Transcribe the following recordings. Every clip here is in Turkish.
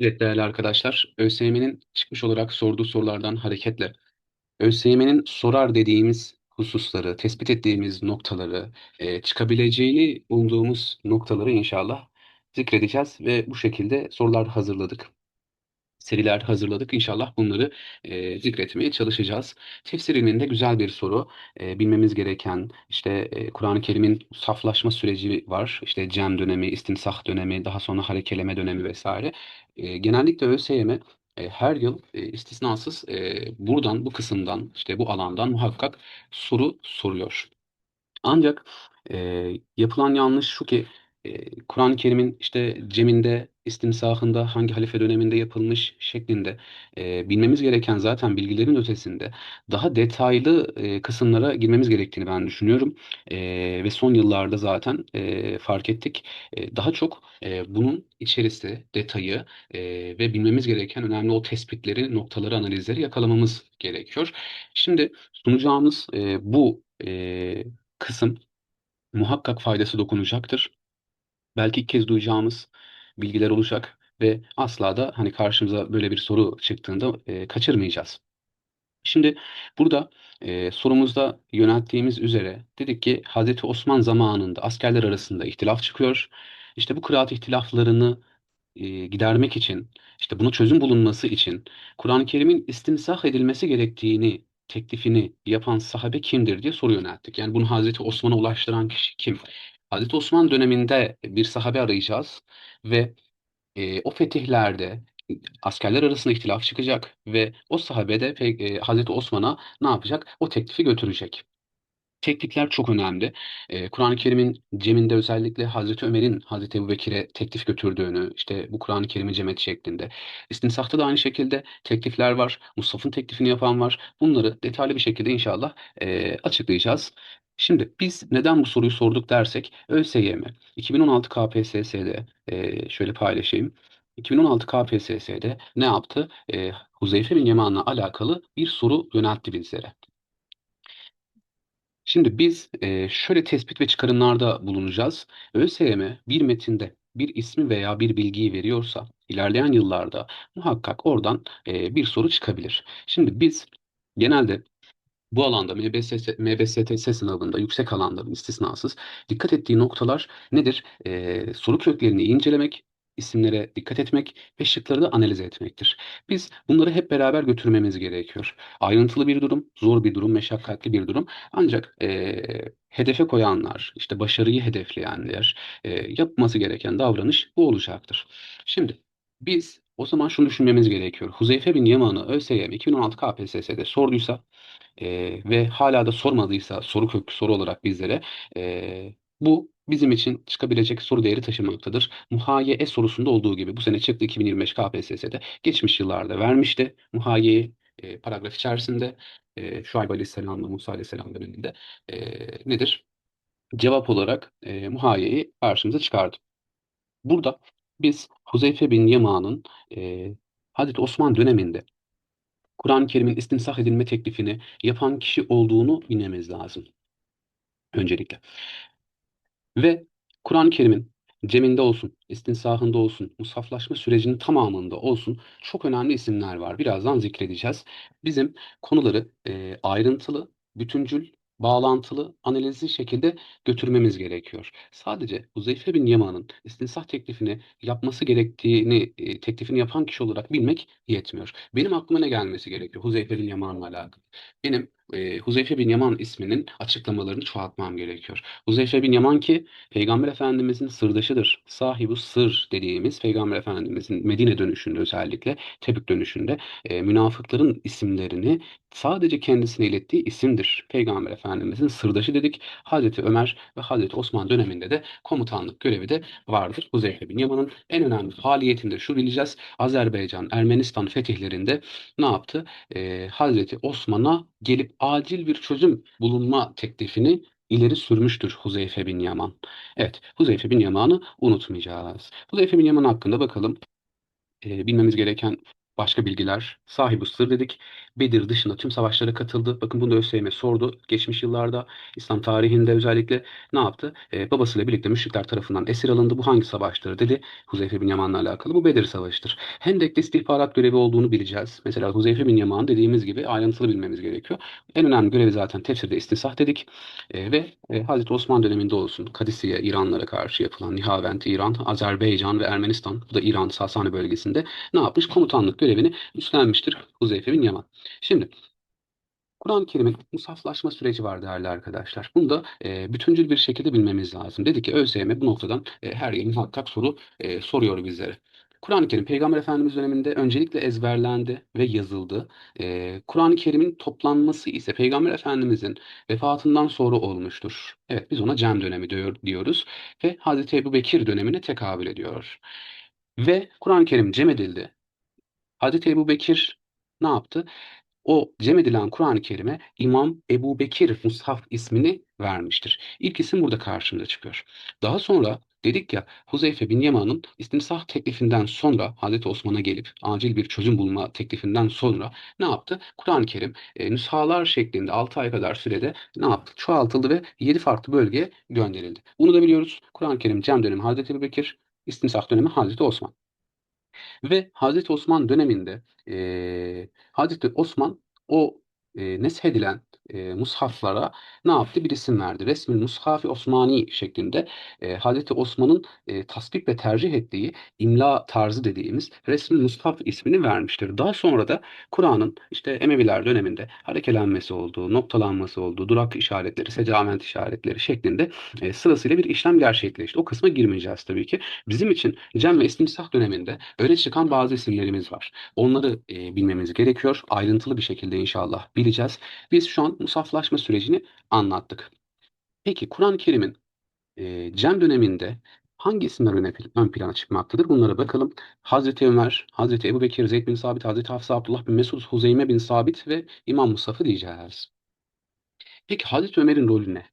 Evet değerli arkadaşlar, ÖSYM'nin çıkmış olarak sorduğu sorulardan hareketle ÖSYM'nin sorar dediğimiz hususları, tespit ettiğimiz noktaları, e, çıkabileceğini umduğumuz noktaları inşallah zikredeceğiz ve bu şekilde sorular hazırladık seriler hazırladık. İnşallah bunları e, zikretmeye çalışacağız. Tefsir ilminde güzel bir soru. E, bilmemiz gereken işte e, Kur'an-ı Kerim'in saflaşma süreci var. İşte cem dönemi, istinsah dönemi, daha sonra harekeleme dönemi vesaire. E, genellikle ÖSYM e, her yıl e, istisnasız e, buradan, bu kısımdan, işte bu alandan muhakkak soru soruyor. Ancak e, yapılan yanlış şu ki e, Kur'an-ı Kerim'in işte ceminde, istimsahında hangi halife döneminde yapılmış şeklinde e, bilmemiz gereken zaten bilgilerin ötesinde daha detaylı e, kısımlara girmemiz gerektiğini ben düşünüyorum. E, ve son yıllarda zaten e, fark ettik. E, daha çok e, bunun içerisi, detayı e, ve bilmemiz gereken önemli o tespitleri, noktaları, analizleri yakalamamız gerekiyor. Şimdi sunacağımız e, bu e, kısım muhakkak faydası dokunacaktır. Belki ilk kez duyacağımız bilgiler olacak ve asla da hani karşımıza böyle bir soru çıktığında e, kaçırmayacağız. Şimdi burada e, sorumuzda yönelttiğimiz üzere dedik ki Hazreti Osman zamanında askerler arasında ihtilaf çıkıyor. İşte bu kıraat ihtilaflarını e, gidermek için, işte buna çözüm bulunması için Kur'an-ı Kerim'in istimsah edilmesi gerektiğini, teklifini yapan sahabe kimdir diye soru yönelttik. Yani bunu Hazreti Osman'a ulaştıran kişi kim? Hazreti Osman döneminde bir sahabe arayacağız ve e, o fetihlerde askerler arasında ihtilaf çıkacak ve o sahabe de e, Hazreti Osman'a ne yapacak? O teklifi götürecek. Teknikler çok önemli. Ee, Kur'an-ı Kerim'in ceminde özellikle Hazreti Ömer'in Hazreti Ebubekir'e teklif götürdüğünü, işte bu Kur'an-ı Kerim'i cem et şeklinde. İstinsafta da aynı şekilde teklifler var. Musaf'ın teklifini yapan var. Bunları detaylı bir şekilde inşallah e, açıklayacağız. Şimdi biz neden bu soruyu sorduk dersek ÖSYM 2016 KPSS'de e, şöyle paylaşayım. 2016 KPSS'de ne yaptı? E, Huzeyfe bin Yaman'la alakalı bir soru yöneltti bizlere. Şimdi biz e, şöyle tespit ve çıkarımlarda bulunacağız. ÖSYM bir metinde bir ismi veya bir bilgiyi veriyorsa ilerleyen yıllarda muhakkak oradan e, bir soru çıkabilir. Şimdi biz genelde bu alanda MBSS, MBSTS sınavında yüksek alanların istisnasız dikkat ettiği noktalar nedir? Ee, soru köklerini incelemek, isimlere dikkat etmek ve şıkları da analiz etmektir. Biz bunları hep beraber götürmemiz gerekiyor. Ayrıntılı bir durum, zor bir durum, meşakkatli bir durum. Ancak ee, hedefe koyanlar, işte başarıyı hedefleyenler ee, yapması gereken davranış bu olacaktır. Şimdi biz o zaman şunu düşünmemiz gerekiyor. Huzeyfe bin Yaman'ı ÖSYM 2016 KPSS'de sorduysa e, ve hala da sormadıysa soru köklü soru olarak bizlere e, bu bizim için çıkabilecek soru değeri taşımaktadır. Muhayye sorusunda olduğu gibi bu sene çıktı 2025 KPSS'de geçmiş yıllarda vermişti. Muhayye'yi e, paragraf içerisinde e, Şuayb Aleyhisselam'la Musa Aleyhisselam döneminde e, nedir? Cevap olarak e, muhayyeyi karşımıza çıkardı. Burada biz Huzeyfe bin Yaman'ın e, Hazreti Osman döneminde Kur'an-ı Kerim'in istinsah edilme teklifini yapan kişi olduğunu bilmemiz lazım öncelikle. Ve Kur'an-ı Kerim'in ceminde olsun, istinsahında olsun, musaflaşma sürecinin tamamında olsun çok önemli isimler var. Birazdan zikredeceğiz. Bizim konuları e, ayrıntılı, bütüncül, bağlantılı, analizli şekilde götürmemiz gerekiyor. Sadece Huzeyfe bin Yaman'ın istinsah teklifini yapması gerektiğini, e, teklifini yapan kişi olarak bilmek yetmiyor. Benim aklıma ne gelmesi gerekiyor Huzeyfe bin Yaman'la alakalı? Benim e, Huzeyfe bin Yaman isminin açıklamalarını çoğaltmam gerekiyor. Huzeyfe bin Yaman ki Peygamber Efendimizin sırdaşıdır. Sahibu sır dediğimiz Peygamber Efendimizin Medine dönüşünde özellikle Tebük dönüşünde e, münafıkların isimlerini sadece kendisine ilettiği isimdir. Peygamber Efendimizin sırdaşı dedik. Hazreti Ömer ve Hazreti Osman döneminde de komutanlık görevi de vardır. Huzeyfe bin Yaman'ın en önemli faaliyetinde şu bileceğiz. Azerbaycan, Ermenistan fetihlerinde ne yaptı? E, Hazreti Osman'a gelip acil bir çözüm bulunma teklifini ileri sürmüştür Huzeyfe bin Yaman. Evet, Huzeyfe bin Yaman'ı unutmayacağız. Huzeyfe bin Yaman hakkında bakalım e, bilmemiz gereken başka bilgiler, sahibi sır dedik. Bedir dışında tüm savaşlara katıldı. Bakın bunu da ÖSYM sordu. Geçmiş yıllarda İslam tarihinde özellikle ne yaptı? Ee, babasıyla birlikte müşrikler tarafından esir alındı. Bu hangi savaştır dedi. Huzeyfe bin Yaman'la alakalı. Bu Bedir Savaşı'dır. Hendek'te istihbarat görevi olduğunu bileceğiz. Mesela Huzeyfe bin Yaman dediğimiz gibi ayrıntılı bilmemiz gerekiyor. En önemli görevi zaten tefsirde istisah dedik. Ee, ve e, Hazreti Osman döneminde olsun Kadisiye İranlara karşı yapılan Nihavent İran, Azerbaycan ve Ermenistan bu da İran Sasani bölgesinde ne yapmış? Komutanlık görevini üstlenmiştir Huzeyfe bin Yaman. Şimdi Kur'an-ı Kerim'in musaflaşma süreci var değerli arkadaşlar. Bunu da e, bütüncül bir şekilde bilmemiz lazım. Dedi ki ÖSYM bu noktadan e, her yıl muhakkak soru e, soruyor bizlere. Kur'an-ı Kerim Peygamber Efendimiz döneminde öncelikle ezberlendi ve yazıldı. E, Kur'an-ı Kerim'in toplanması ise Peygamber Efendimizin vefatından sonra olmuştur. Evet biz ona Cem dönemi diyor, diyoruz ve Hazreti Ebu Bekir dönemine tekabül ediyor. Ve Kur'an-ı Kerim cem edildi. Hazreti Ebu Bekir ne yaptı? O cem edilen Kur'an-ı Kerim'e İmam Ebu Bekir Mushaf ismini vermiştir. İlk isim burada karşımıza çıkıyor. Daha sonra dedik ya Huzeyfe bin Yaman'ın istimsah teklifinden sonra Hazreti Osman'a gelip acil bir çözüm bulma teklifinden sonra ne yaptı? Kur'an-ı Kerim e, nüshalar şeklinde 6 ay kadar sürede ne yaptı? Çoğaltıldı ve 7 farklı bölgeye gönderildi. Bunu da biliyoruz. Kur'an-ı Kerim Cem dönemi Hazreti Ebu Bekir, istimsah dönemi Hazreti Osman. Ve Hazreti Osman döneminde e, Hazreti Osman o e, neshedilen e, mushaflara ne yaptı? Bir isim verdi. Resmi Mushafi Osmani şeklinde e, Hazreti Osman'ın e, tasvip ve tercih ettiği imla tarzı dediğimiz Resmi Mushaf ismini vermiştir. Daha sonra da Kur'an'ın işte Emeviler döneminde harekelenmesi olduğu, noktalanması olduğu, durak işaretleri, secament işaretleri şeklinde e, sırasıyla bir işlem gerçekleşti. O kısma girmeyeceğiz tabii ki. Bizim için Cem ve İstimsah döneminde öne çıkan bazı isimlerimiz var. Onları e, bilmemiz gerekiyor. Ayrıntılı bir şekilde inşallah bileceğiz. Biz şu an musaflaşma sürecini anlattık. Peki Kur'an-ı Kerim'in e, Cem döneminde hangi isimler öne, ön plana çıkmaktadır? Bunlara bakalım. Hazreti Ömer, Hazreti Ebu Bekir, Zeyd bin Sabit, Hazreti Hafsa, Abdullah bin Mesud, Huzeyme bin Sabit ve İmam Musaf'ı diyeceğiz. Peki Hazreti Ömer'in rolü ne?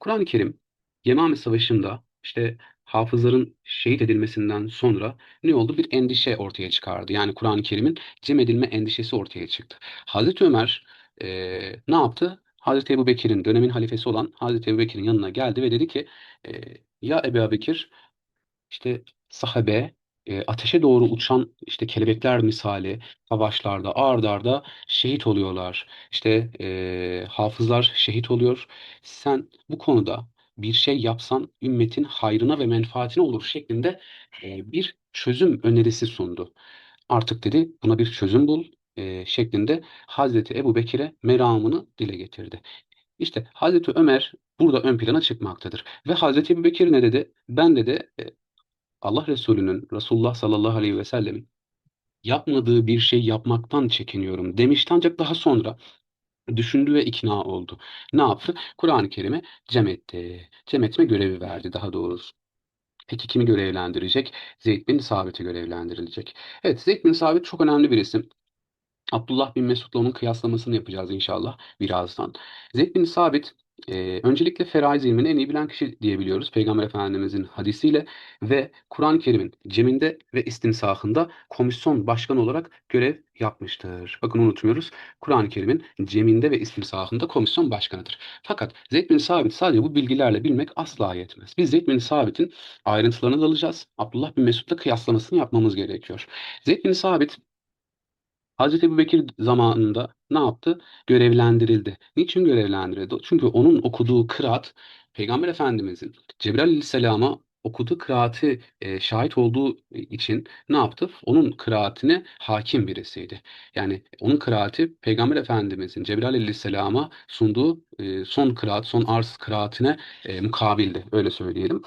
Kur'an-ı Kerim Yemame Savaşı'nda işte hafızların şehit edilmesinden sonra ne oldu? Bir endişe ortaya çıkardı. Yani Kur'an-ı Kerim'in cem edilme endişesi ortaya çıktı. Hazreti Ömer e, ne yaptı? Hazreti Ebu Bekir'in dönemin halifesi olan Hazreti Ebu Bekir'in yanına geldi ve dedi ki e, ya Ebu Bekir işte sahabe e, ateşe doğru uçan işte kelebekler misali savaşlarda ard arda şehit oluyorlar. İşte e, hafızlar şehit oluyor. Sen bu konuda bir şey yapsan ümmetin hayrına ve menfaatine olur şeklinde e, bir çözüm önerisi sundu. Artık dedi buna bir çözüm bul e, şeklinde Hazreti Ebu Bekir'e meramını dile getirdi. İşte Hazreti Ömer burada ön plana çıkmaktadır. Ve Hazreti Ebu Bekir ne dedi? Ben dedi e, Allah Resulü'nün, Resulullah sallallahu aleyhi ve sellemin yapmadığı bir şey yapmaktan çekiniyorum demişti ancak daha sonra düşündü ve ikna oldu. Ne yaptı? Kur'an-ı Kerim'e cem etti. Cem etme görevi verdi daha doğrusu. Peki kimi görevlendirecek? Zeyd bin Sabit'i görevlendirilecek. Evet Zeyd bin Sabit çok önemli bir isim. Abdullah bin Mesud'la onun kıyaslamasını yapacağız inşallah birazdan. Zeyd bin Sabit e, öncelikle feraiz ilmini en iyi bilen kişi diyebiliyoruz Peygamber Efendimizin hadisiyle ve Kur'an-ı Kerim'in ceminde ve istimsahında komisyon başkanı olarak görev yapmıştır. Bakın unutmuyoruz. Kur'an-ı Kerim'in ceminde ve istimsahında komisyon başkanıdır. Fakat Zeyd bin Sabit sadece bu bilgilerle bilmek asla yetmez. Biz Zeyd bin Sabit'in ayrıntılarını da alacağız. Abdullah bin Mesud'la kıyaslamasını yapmamız gerekiyor. Zeyd bin Sabit Hazreti Ebubekir zamanında ne yaptı? Görevlendirildi. Niçin görevlendirildi? Çünkü onun okuduğu kıraat Peygamber Efendimizin Cebrail Aleyhisselam'a okuduğu kıraati e, şahit olduğu için ne yaptı? Onun kıraatine hakim birisiydi. Yani onun kıraati Peygamber Efendimizin Cebrail Aleyhisselam'a sunduğu e, son kıraat, son arz kıraatine e, mukabildi. Öyle söyleyelim.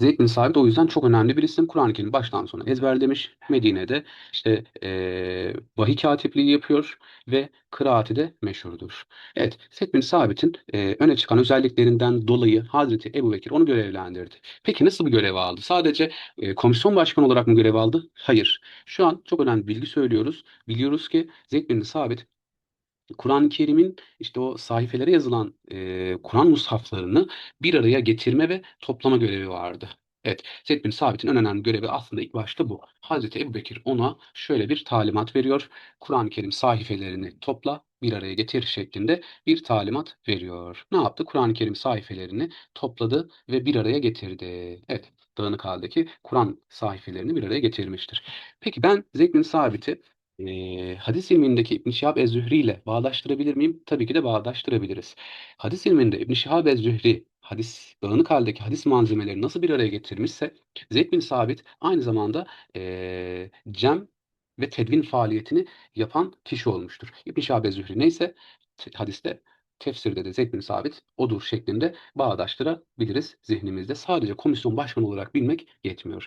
Zeyd bin Sabit o yüzden çok önemli bir isim. Kur'an-ı Kerim baştan sona ezberlemiş. Medine'de işte e, vahiy katipliği yapıyor ve kıraati de meşhurdur. Evet, Zeyd bin Sabit'in e, öne çıkan özelliklerinden dolayı Hazreti Ebubekir onu görevlendirdi. Peki nasıl bir görev aldı? Sadece e, komisyon başkanı olarak mı görev aldı? Hayır. Şu an çok önemli bilgi söylüyoruz. Biliyoruz ki Zeyd bin Sabit Kur'an-ı Kerim'in işte o sayfelere yazılan e, Kur'an mushaflarını bir araya getirme ve toplama görevi vardı. Evet, Zeyd bin Sabit'in en önemli görevi aslında ilk başta bu. Hazreti Ebubekir ona şöyle bir talimat veriyor. Kur'an-ı Kerim sayfelerini topla, bir araya getir şeklinde bir talimat veriyor. Ne yaptı? Kur'an-ı Kerim sayfelerini topladı ve bir araya getirdi. Evet, dağınık haldeki Kur'an sayfelerini bir araya getirmiştir. Peki ben Zeyd bin Sabit'i eee, hadis ilmindeki İbn Şihab ez-Zühri ile bağdaştırabilir miyim? Tabii ki de bağdaştırabiliriz. Hadis ilminde İbn Şihab ez-Zühri hadis, dağınık haldeki hadis malzemeleri nasıl bir araya getirmişse Zeyd bin Sabit aynı zamanda eee, cem ve tedvin faaliyetini yapan kişi olmuştur. İbn Şihab ez-Zühri neyse te- hadiste tefsirde de Zeyd bin Sabit odur şeklinde bağdaştırabiliriz zihnimizde. Sadece komisyon başkanı olarak bilmek yetmiyor.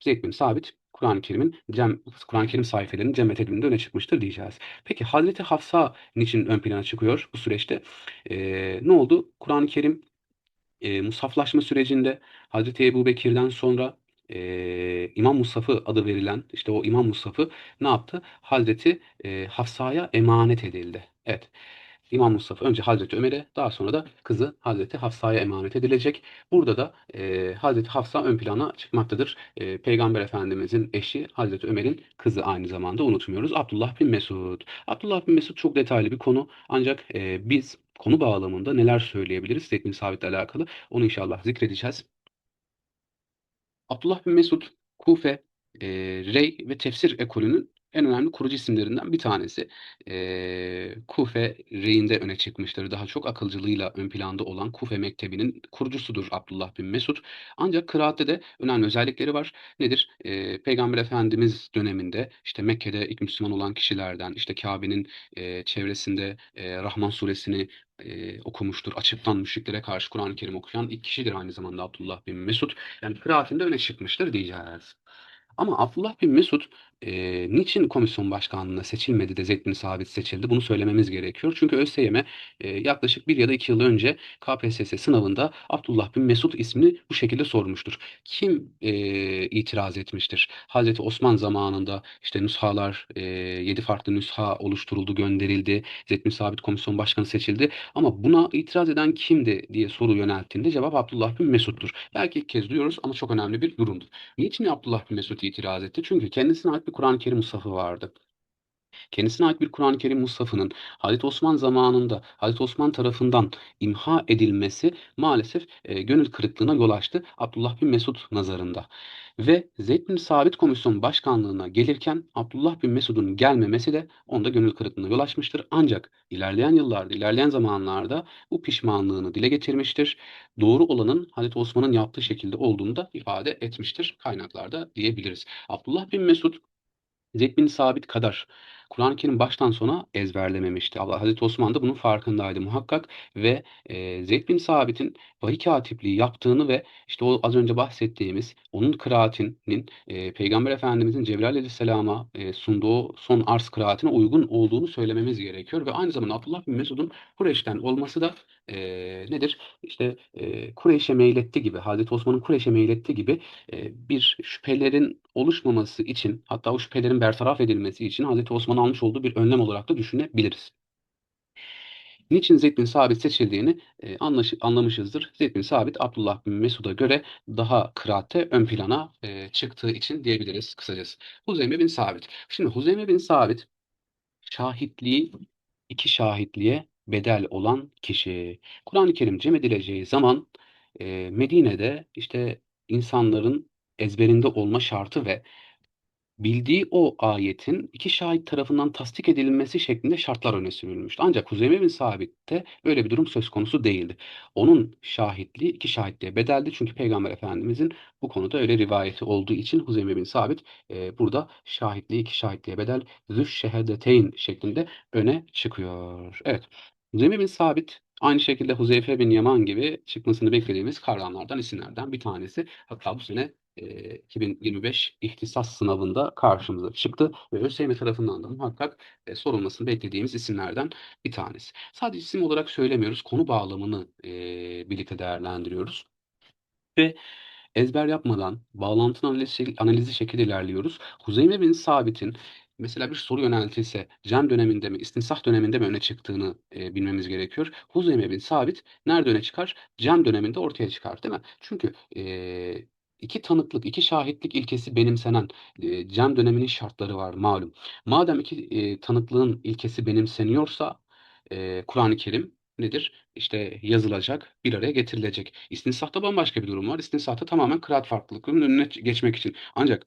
Zeyd bin Sabit Kur'an-ı Kerim'in cem, Kur'an-ı Kerim sayfelerinin cem ve tedvininde öne çıkmıştır diyeceğiz. Peki Hazreti Hafsa niçin ön plana çıkıyor bu süreçte? Eee, ne oldu? Kur'an-ı Kerim e, musaflaşma sürecinde Hazreti Ebubekir'den sonra e, İmam Musaf'ı adı verilen işte o İmam Musaf'ı ne yaptı? Hazreti e, Hafsa'ya emanet edildi. Evet. İmam Mustafa önce Hazreti Ömer'e daha sonra da kızı Hazreti Hafsa'ya emanet edilecek. Burada da e, Hazreti Hafsa ön plana çıkmaktadır. E, Peygamber Efendimizin eşi Hazreti Ömer'in kızı aynı zamanda unutmuyoruz. Abdullah bin Mesud. Abdullah bin Mesud çok detaylı bir konu ancak e, biz konu bağlamında neler söyleyebiliriz Zeyd bin Sabit'le alakalı onu inşallah zikredeceğiz. Abdullah bin Mesud, Kufe, e, Rey ve tefsir ekolünün en önemli kurucu isimlerinden bir tanesi. E, Kufe, Rey'in de öne çıkmıştır. Daha çok akılcılığıyla ön planda olan Kufe Mektebi'nin kurucusudur Abdullah bin Mesud. Ancak kıraatte de önemli özellikleri var. Nedir? E, Peygamber Efendimiz döneminde işte Mekke'de ilk Müslüman olan kişilerden, işte Kabe'nin e, çevresinde e, Rahman suresini e, okumuştur. Açıktan müşriklere karşı Kur'an-ı Kerim okuyan ilk kişidir aynı zamanda Abdullah bin Mesud. Yani kıraatinde öne çıkmıştır diyeceğiz. Ama Abdullah bin Mesud e, niçin komisyon başkanlığına seçilmedi de Zeyd bin Sabit seçildi? Bunu söylememiz gerekiyor. Çünkü ÖSYM e, yaklaşık bir ya da iki yıl önce KPSS sınavında Abdullah bin Mesud ismini bu şekilde sormuştur. Kim e, itiraz etmiştir? Hazreti Osman zamanında işte nüshalar, e, yedi farklı nüsha oluşturuldu, gönderildi. Zeyd bin Sabit komisyon başkanı seçildi. Ama buna itiraz eden kimdi diye soru yönelttiğinde cevap Abdullah bin Mesud'dur. Belki ilk kez duyuyoruz ama çok önemli bir durumdur. Niçin Abdullah bin Mesud itiraz etti? Çünkü kendisine ait bir Kur'an-ı Kerim mushafı vardı. Kendisine ait bir Kur'an-ı Kerim mushafının Hazreti Osman zamanında Hazreti Osman tarafından imha edilmesi maalesef e, gönül kırıklığına yol açtı Abdullah bin Mesud nazarında. Ve Zeyd bin Sabit komisyon başkanlığına gelirken Abdullah bin Mesud'un gelmemesi de onda gönül kırıklığına yol açmıştır. Ancak ilerleyen yıllarda, ilerleyen zamanlarda bu pişmanlığını dile getirmiştir. Doğru olanın Hazreti Osman'ın yaptığı şekilde olduğunu da ifade etmiştir kaynaklarda diyebiliriz. Abdullah bin Mesud Zeyd bin Sabit kadar Kur'an-ı Kerim baştan sona ezberlememişti. Allah Hazreti Osman da bunun farkındaydı muhakkak ve e, Zeyd bin Sabit'in vahiy katipliği yaptığını ve işte o az önce bahsettiğimiz onun kıraatinin e, Peygamber Efendimizin Cebrail Aleyhisselam'a e, sunduğu son arz kıraatine uygun olduğunu söylememiz gerekiyor ve aynı zamanda Abdullah bin Mesud'un Kureyş'ten olması da e, nedir? İşte e, Kureyş'e meyletti gibi, Hazreti Osman'ın Kureyş'e meyletti gibi e, bir şüphelerin oluşmaması için hatta o şüphelerin bertaraf edilmesi için Hazreti Osman'ın almış olduğu bir önlem olarak da düşünebiliriz. Niçin Zeyd bin Sabit seçildiğini e, anlaş- anlamışızdır. Zeyd bin Sabit Abdullah bin Mesud'a göre daha kıraatte ön plana e, çıktığı için diyebiliriz kısacası. Huzeyme bin Sabit. Şimdi Huzeyme bin Sabit şahitliği iki şahitliğe bedel olan kişi. Kur'an-ı Kerim cem edileceği zaman e, Medine'de işte insanların ezberinde olma şartı ve bildiği o ayetin iki şahit tarafından tasdik edilmesi şeklinde şartlar öne sürülmüştü. Ancak Huzeyme bin Sabit'te böyle bir durum söz konusu değildi. Onun şahitliği iki şahitliğe bedeldi. Çünkü Peygamber Efendimizin bu konuda öyle rivayeti olduğu için Huzeyme bin Sabit e, burada şahitliği iki şahitliğe bedel züş şehadeteyn şeklinde öne çıkıyor. Evet. Huzeyme bin Sabit aynı şekilde Huzeyfe bin Yaman gibi çıkmasını beklediğimiz kavramlardan, isimlerden bir tanesi. Hatta bu sene e, 2025 ihtisas sınavında karşımıza çıktı ve ÖSYM tarafından da muhakkak e, sorulmasını beklediğimiz isimlerden bir tanesi. Sadece isim olarak söylemiyoruz, konu bağlamını e, birlikte değerlendiriyoruz ve ezber yapmadan bağlantı analizi, analizi şekilde ilerliyoruz. Huzeyme bin Sabit'in mesela bir soru yöneltilse Cem döneminde mi, İstinsah döneminde mi öne çıktığını e, bilmemiz gerekiyor. Huzeyme bin Sabit nerede öne çıkar? Cem döneminde ortaya çıkar, değil mi? Çünkü e, iki tanıklık, iki şahitlik ilkesi benimsenen e, Cem döneminin şartları var malum. Madem iki e, tanıklığın ilkesi benimseniyorsa e, Kur'an-ı Kerim nedir? İşte yazılacak, bir araya getirilecek. İstinsahta bambaşka bir durum var. İstinsahta tamamen kıraat farklılıklarının önüne geçmek için. Ancak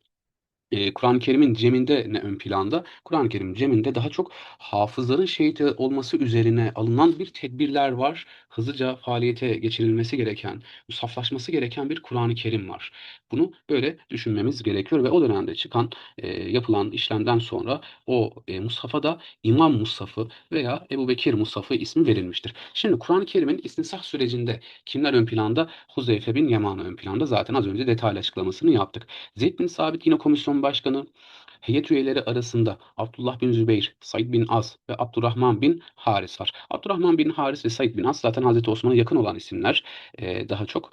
e, Kur'an-ı Kerim'in ceminde ne ön planda? Kur'an-ı Kerim'in ceminde daha çok hafızların şehit olması üzerine alınan bir tedbirler var. Hızlıca faaliyete geçirilmesi gereken, musaflaşması gereken bir Kur'an-ı Kerim var. Bunu böyle düşünmemiz gerekiyor ve o dönemde çıkan, e, yapılan işlemden sonra o e, mushafa da İmam Mushafı veya Ebu Bekir Mushafı ismi verilmiştir. Şimdi Kur'an-ı Kerim'in istinsah sürecinde kimler ön planda? Huzeyfe bin Yaman ön planda. Zaten az önce detaylı açıklamasını yaptık. Zeyd bin Sabit yine komisyon başkanı. Heyet üyeleri arasında Abdullah bin Zübeyir, Said bin Az ve Abdurrahman bin Haris var. Abdurrahman bin Haris ve Said bin Az zaten Hazreti Osman'a yakın olan isimler. Ee, daha çok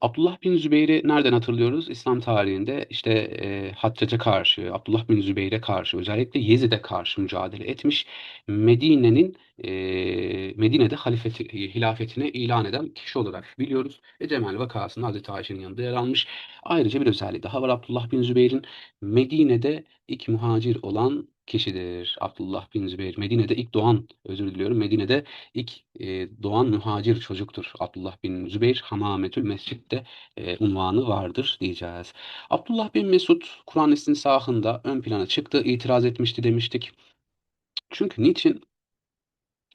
Abdullah bin Zübeyir'i nereden hatırlıyoruz? İslam tarihinde işte e, Haccac'a karşı, Abdullah bin Zübeyir'e karşı, özellikle Yezid'e karşı mücadele etmiş. Medine'nin e, Medine'de halifeti, hilafetine ilan eden kişi olarak biliyoruz. Ve Cemal vakasında Hazreti Ayşe'nin yanında yer almış. Ayrıca bir özelliği daha var Abdullah bin Zübeyir'in. Medine'de ilk muhacir olan kişidir. Abdullah bin Zübeyir. Medine'de ilk doğan, özür diliyorum. Medine'de ilk e, doğan muhacir çocuktur. Abdullah bin Zübeyir Hamametül Mescid'de e, unvanı vardır diyeceğiz. Abdullah bin Mesud Kur'an istinsahında ön plana çıktı, itiraz etmişti demiştik. Çünkü niçin?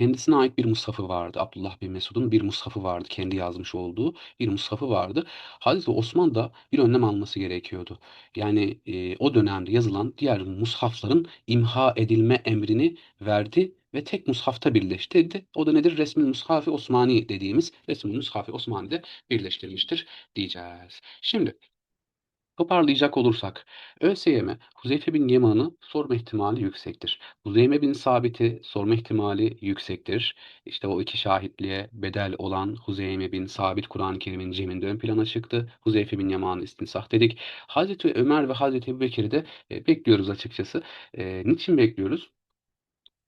Kendisine ait bir mushafı vardı. Abdullah bin Mesud'un bir mushafı vardı. Kendi yazmış olduğu bir mushafı vardı. Hazreti Osman da bir önlem alması gerekiyordu. Yani e, o dönemde yazılan diğer mushafların imha edilme emrini verdi ve tek mushafta birleştirdi. O da nedir? Resmi Mushaf-ı Osmani dediğimiz Resmi Mushaf-ı Osmani'de birleştirmiştir diyeceğiz. Şimdi Toparlayacak olursak, ÖSYM, Huzeyfe bin Yaman'ı sorma ihtimali yüksektir. Huzeyme bin Sabit'i sorma ihtimali yüksektir. İşte o iki şahitliğe bedel olan Huzeyme bin Sabit Kur'an-ı Kerim'in ceminde ön plana çıktı. Huzeyfe bin Yaman'ı istinsah dedik. Hazreti Ömer ve Hazreti Ebubekir'i de e, bekliyoruz açıkçası. E, niçin bekliyoruz?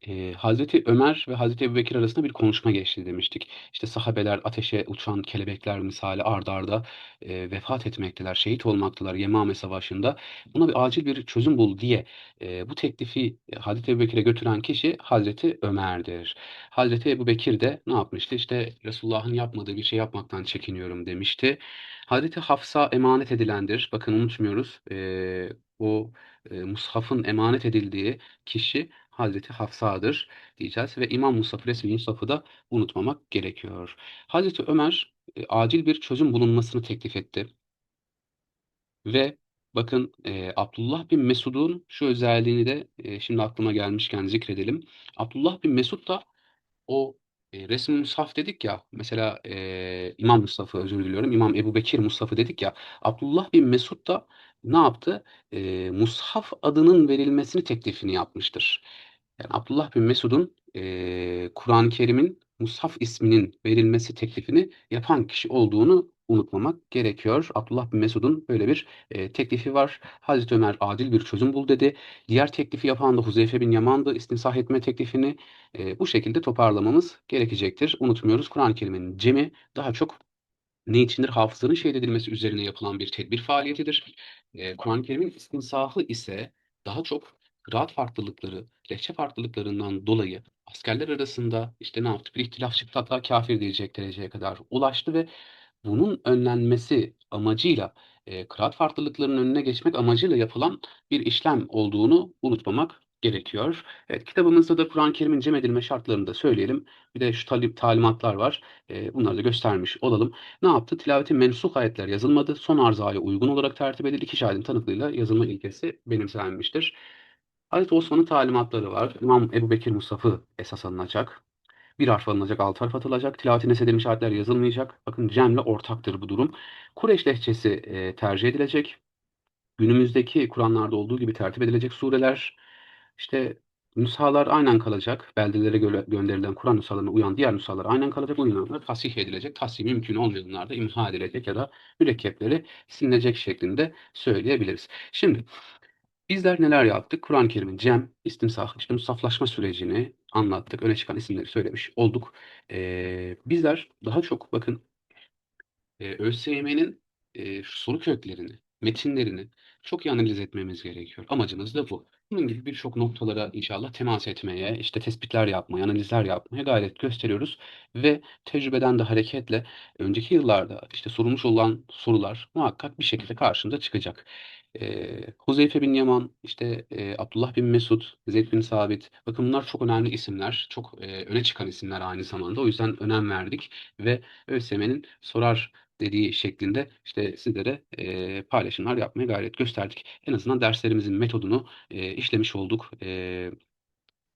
Eee, Hazreti Ömer ve Hazreti Ebubekir arasında bir konuşma geçti demiştik. İşte sahabeler ateşe uçan kelebekler misali ard arda eee, vefat etmekteler, şehit olmaktalar Yemame Savaşı'nda. Buna bir acil bir çözüm bul diye eee, bu teklifi Hazreti Ebubekir'e götüren kişi Hazreti Ömer'dir. Hazreti Ebubekir de ne yapmıştı? İşte Resulullah'ın yapmadığı bir şey yapmaktan çekiniyorum demişti. Hazreti Hafsa emanet edilendir. Bakın unutmuyoruz. Eee, o e, mushafın emanet edildiği kişi Hazreti Hafsa'dır diyeceğiz ve İmam Musaf, resmi Musaf'ı da unutmamak gerekiyor. Hazreti Ömer e, acil bir çözüm bulunmasını teklif etti. Ve bakın e, Abdullah bin Mesud'un şu özelliğini de e, şimdi aklıma gelmişken zikredelim. Abdullah bin Mesud da o e, resim Musaf dedik ya mesela e, İmam Mustafa özür diliyorum İmam Ebu Bekir Mustafa dedik ya Abdullah bin Mesud da ne yaptı? E, Mushaf adının verilmesini teklifini yapmıştır. Yani Abdullah bin Mesud'un e, Kur'an-ı Kerim'in Mushaf isminin verilmesi teklifini yapan kişi olduğunu unutmamak gerekiyor. Abdullah bin Mesud'un böyle bir e, teklifi var. Hazreti Ömer adil bir çözüm bul dedi. Diğer teklifi yapan da Huzeyfe bin Yaman'dı. İstinsah etme teklifini e, bu şekilde toparlamamız gerekecektir. Unutmuyoruz Kur'an-ı Kerim'in cemi daha çok ne içindir? Hafızanın şehit edilmesi üzerine yapılan bir tedbir faaliyetidir. E, Kur'an-ı Kerim'in istinsahı ise daha çok kıraat farklılıkları, lehçe farklılıklarından dolayı askerler arasında işte ne yaptı? Bir ihtilaf çıktı hatta kafir diyecek dereceye kadar ulaştı ve bunun önlenmesi amacıyla e, kıraat farklılıklarının önüne geçmek amacıyla yapılan bir işlem olduğunu unutmamak gerekiyor. Evet, kitabımızda da Kur'an-ı Kerim'in cem edilme şartlarını da söyleyelim. Bir de şu talip talimatlar var. E, bunları da göstermiş olalım. Ne yaptı? Tilaveti mensuh ayetler yazılmadı. Son arzaya uygun olarak tertip edildi. İki şahidin tanıklığıyla yazılma ilkesi benimsenmiştir. Hazreti Osman'ın talimatları var. İmam Ebu Bekir Musaf'ı esas alınacak. Bir harf alınacak, alt harf atılacak. Tilaveti nesedilmiş ayetler yazılmayacak. Bakın Cem'le ortaktır bu durum. Kureş lehçesi e, tercih edilecek. Günümüzdeki Kur'anlarda olduğu gibi tertip edilecek sureler. İşte nüshalar aynen kalacak. Beldelere göre gönderilen Kur'an nüshalarına uyan diğer nüshalar aynen kalacak. Uymayanlar tasih edilecek. Tasih mümkün olmayanlar da imha edilecek ya da mürekkepleri silinecek şeklinde söyleyebiliriz. Şimdi Bizler neler yaptık? Kur'an-ı Kerim'in cem, istimsah, işte musaflaşma sürecini anlattık. Öne çıkan isimleri söylemiş olduk. Ee, bizler daha çok bakın e, ÖSYM'nin eee, soru köklerini, metinlerini çok iyi analiz etmemiz gerekiyor. Amacımız da bu. Bunun gibi birçok noktalara inşallah temas etmeye, işte tespitler yapmaya, analizler yapmaya gayret gösteriyoruz ve tecrübeden de hareketle önceki yıllarda işte sorulmuş olan sorular muhakkak bir şekilde karşımıza çıkacak. Eee, Huzeyfe bin Yaman, işte eee, Abdullah bin Mesud, Zeyd bin Sabit, bakın bunlar çok önemli isimler, çok eee, öne çıkan isimler aynı zamanda. O yüzden önem verdik ve ÖSYM'nin sorar dediği şeklinde işte sizlere eee, paylaşımlar yapmaya gayret gösterdik. En azından derslerimizin metodunu eee, işlemiş olduk. Eee,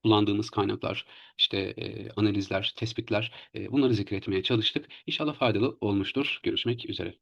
kullandığımız kaynaklar, işte eee, analizler, tespitler, eee, bunları zikretmeye çalıştık. İnşallah faydalı olmuştur. Görüşmek üzere.